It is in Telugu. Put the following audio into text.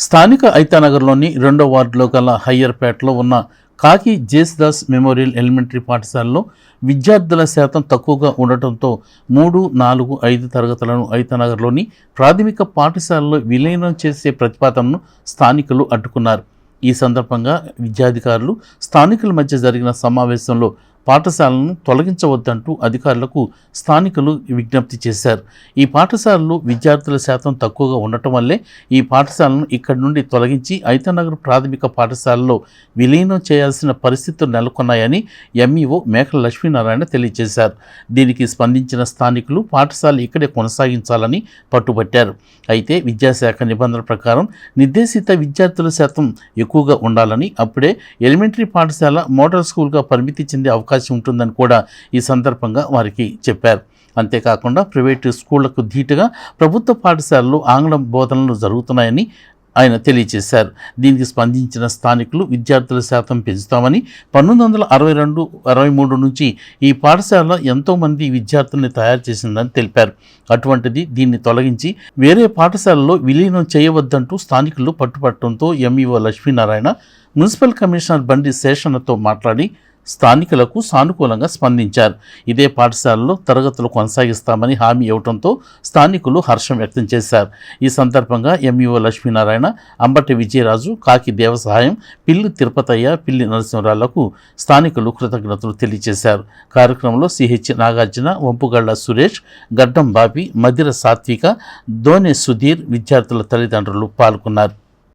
స్థానిక ఐతానగర్లోని రెండో వార్డులో గల హయ్యర్పేటలో ఉన్న కాకి జేసుదాస్ మెమోరియల్ ఎలిమెంటరీ పాఠశాలలో విద్యార్థుల శాతం తక్కువగా ఉండటంతో మూడు నాలుగు ఐదు తరగతులను ఐతానగర్లోని ప్రాథమిక పాఠశాలలో విలీనం చేసే ప్రతిపాదనను స్థానికులు అడ్డుకున్నారు. ఈ సందర్భంగా విద్యాధికారులు స్థానికుల మధ్య జరిగిన సమావేశంలో పాఠశాలను తొలగించవద్దంటూ అధికారులకు స్థానికులు విజ్ఞప్తి చేశారు. ఈ పాఠశాలలో విద్యార్థుల శాతం తక్కువగా ఉండటం వల్లే ఈ పాఠశాలను ఇక్కడి నుండి తొలగించి ఐతనగర్ ప్రాథమిక పాఠశాలలో విలీనం చేయాల్సిన పరిస్థితులు నెలకొన్నాయని ఎంఈఓ మేకల లక్ష్మీనారాయణ తెలియజేశారు. దీనికి స్పందించిన స్థానికులు పాఠశాల ఇక్కడే కొనసాగించాలని పట్టుబట్టారు. అయితే విద్యాశాఖ నిబంధనల ప్రకారం నిర్దేశిత విద్యార్థుల శాతం ఎక్కువగా ఉండాలని అప్పుడే ఎలిమెంటరీ పాఠశాల మోడల్ స్కూల్గా పరిమితి చెందే అవకాశం ఉంటుందని కూడా ఈ సందర్భంగా వారికి చెప్పారు. అంతేకాకుండా ప్రైవేటు స్కూళ్ళకు ధీటుగా ప్రభుత్వ పాఠశాలలు ఆంగ్లం బోధనలు జరుగుతున్నాయని ఆయన తెలియజేశారు. దీనికి స్పందించిన స్థానికులు విద్యార్థుల శాతం పెంచుతామని పంతొమ్మిది వందల అరవై రెండు అరవై మూడు నుంచి ఈ పాఠశాల ఎంతోమంది విద్యార్థుల్ని తయారు చేసిందని తెలిపారు. అటువంటిది దీన్ని తొలగించి వేరే పాఠశాలలో విలీనం చేయవద్దంటూ స్థానికులు పట్టుపట్టడంతో MEO Lakshminarayana municipal commissioner Bandi శేషన్నతో మాట్లాడి స్థానికులకు సానుకూలంగా స్పందించారు. ఇదే పాఠశాలలో తరగతులు కొనసాగిస్తామని హామీ ఇవ్వడంతో స్థానికులు హర్షం వ్యక్తం చేశారు. ఈ సందర్భంగా ఎంఈఓ లక్ష్మీనారాయణ అంబటి విజయరాజు కాకి దేవసహాయం పిల్లి తిరుపతయ్య పిల్లి నరసింహరావులకు స్థానికులు కృతజ్ఞతలు తెలియజేశారు. కార్యక్రమంలో సిహెచ్ నాగార్జున వంపుగళ్ళ సురేష్ గడ్డం బాపి మధిర సాత్విక దోనె సుధీర్ విద్యార్థుల తల్లిదండ్రులు పాల్గొన్నారు.